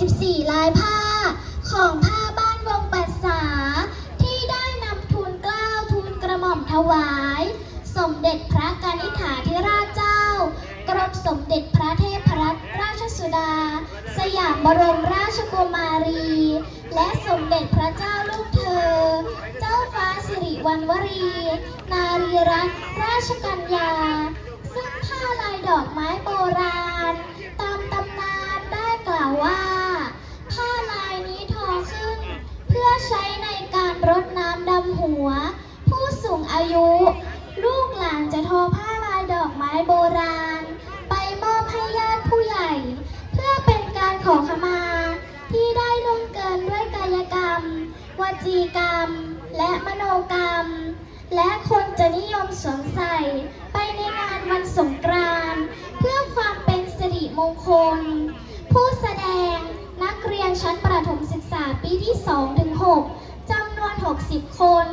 14ลายผ้า ของผ้าบ้านวงปัสสา ที่ได้นำทูลเกล้าวทูลกระหม่อมถวาย สมเด็จพระกนิษฐาธิราชเจ้า กรมสมเด็จพระเทพรัตนราชสุดา สยามบรมราชกุมารี และสมเด็จพระเจ้าลูกเธอ เจ้าฟ้าสิริวัณวรี นารีรัตนราชกัญญา ซึ่งผ้าลายดอกไม้โบราณ ยุ ลูกหลานจะทอผ้าลายดอกไม้โบราณ ไปมอบให้ญาติผู้ใหญ่ เพื่อเป็นการขอขมา ที่ได้ล่วงเกินด้วยกายกรรม วจีกรรม และมโนกรรม และคนจะนิยมสวมใส่ไปในงานวันสงกรานต์เพื่อความเป็นสิริมงคล ผู้แสดงนักเรียนชั้นประถมศึกษาปีที่2ถึง6จำนวน 60 คน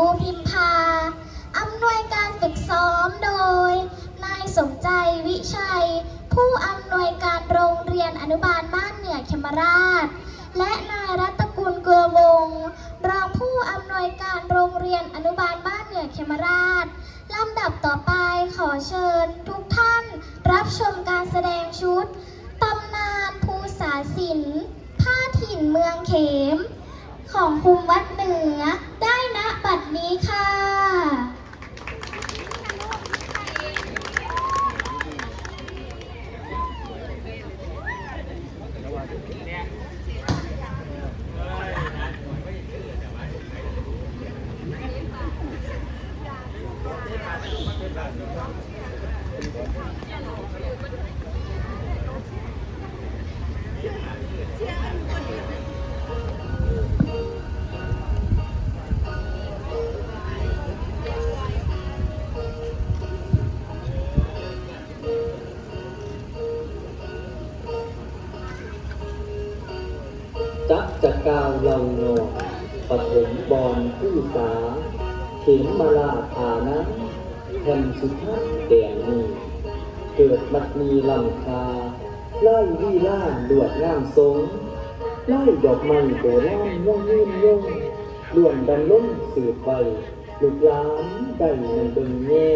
บูพิมพา อำนวยการฝึกซ้อมโดย นายสมใจวิชัย ผู้อำนวยการโรงเรียนอนุบาลบ้านเหนือเขมราช และนายรัตกุลเกลือวงรองผู้อำนวยการโรงเรียนอนุบาลบ้านเหนือเขมราช ลำดับต่อไปขอเชิญทุกท่านรับชมการแสดงชุดตำนานภูษาศิลป์ผ้าถิ่นเมืองเขม ของภูมิวัดเหนือ จักจักาวเราโนปฐมบอลผู้สา เข็มมาลาฐานะแผ่นสุทัศน์แดงมีเกิดมัดมีลำคาไล่วี่ล่าดวดงามทรงไล่ดอกไม้โบราณย่องยื่นย่องล้วนดันล้มสืบไปลูกหลานได้ในเบิ่งแง่